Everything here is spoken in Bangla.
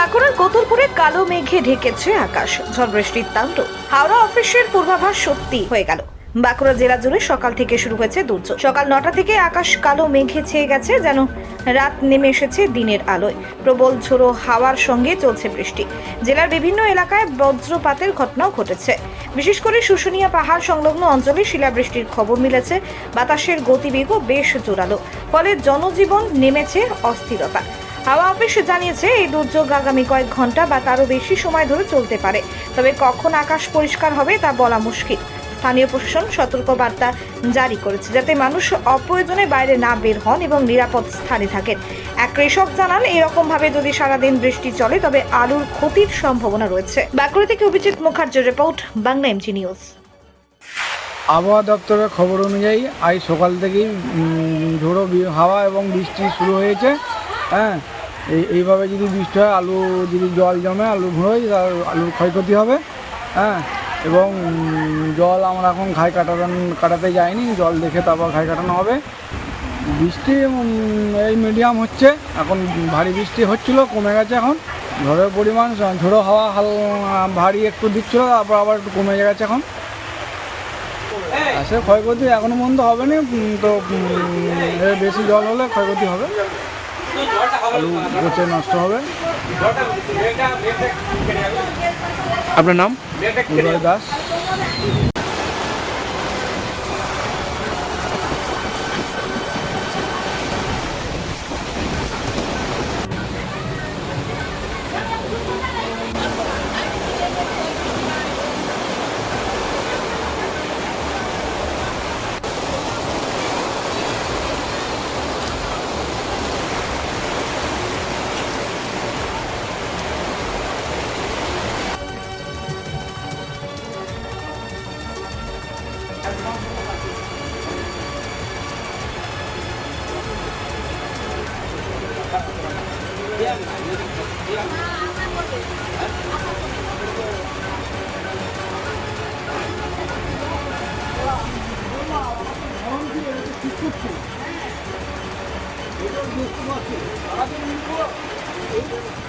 বাঁকুড়ার কতুলপুরে কালো মেঘে ঢেকেছে আকাশ। ঝড় বৃষ্টির তাণ্ডব হাওড়া অফিসের পূর্বাভাস সত্যি হয়ে গেল। বাঁকুড়া জেলা জুড়ে সকাল থেকে শুরু হয়েছে দুর্যোগ। সকাল নটা থেকে আকাশ কালো মেঘে ছেয়ে গেছে, যেন রাত নেমে এসেছে দিনের আলোয়। প্রবল ঝোড়ো হাওয়ার সঙ্গে চলছে বৃষ্টি। জেলার বিভিন্ন এলাকায় বজ্রপাতের ঘটনাও ঘটেছে। বিশেষ করে শুশুনিয়া পাহাড় সংলগ্ন অঞ্চলে শিলাবৃষ্টির খবর মিলেছে। বাতাসের গতিবেগও বেশ জোরালো। ফলে জনজীবন নেমেছে অস্থিরতা। হাওয়া অফিস জানিয়েছে এই দুর্যোগ আগামী কয়েক ঘণ্টা বা তারও বেশি সময় ধরে চলতে পারে। তবে কখন আকাশ পরিষ্কার হবে তা বলা মুশকিল। স্থানীয় প্রশাসন সতর্ক বার্তা জারি করেছে যাতে মানুষ অপ্রয়োজনে বাইরে না বের হন এবং নিরাপদ স্থানে থাকেন। এক কৃষক জানান এরকম ভাবে যদি সারাদিন বৃষ্টি চলে, তবে আলুর ক্ষতির সম্ভাবনা রয়েছে। বাঁকুড়া থেকে অভিজিৎ মুখার্জির রিপোর্ট, বাংলা এমজি নিউজ। আবহাওয়া দপ্তরের খবর অনুযায়ী, আজ সকাল থেকেই ঝোড়ো হাওয়া এবং বৃষ্টি শুরু হয়েছে। হ্যাঁ? এই এইভাবে যদি বৃষ্টি হয়, আলু যদি জল জমে, আলু ভুঁড়োয় তার আলুর ক্ষয়ক্ষতি হবে। হ্যাঁ? এবং জল আমরা এখন ঘাই কাটান কাটাতে যাইনি, জল দেখে তারপর ঘাই কাটানো হবে। বৃষ্টি এই মিডিয়াম হচ্ছে। এখন ভারী বৃষ্টি হচ্ছিল, কমে গেছে এখন। ঝড়ের পরিমাণ ঝোড়ো হাওয়া হাল, ভারী একটু দিচ্ছিল, তারপর আবার একটু কমে গেছে এখন। আসলে ক্ষয়ক্ষতি এখনও পর্যন্ত হবে না তো বেশি জল হলে ক্ষয়ক্ষতি হবে। আলু গোছে নষ্ট হবে। আপনার নাম? উদয় দাস সারাদিন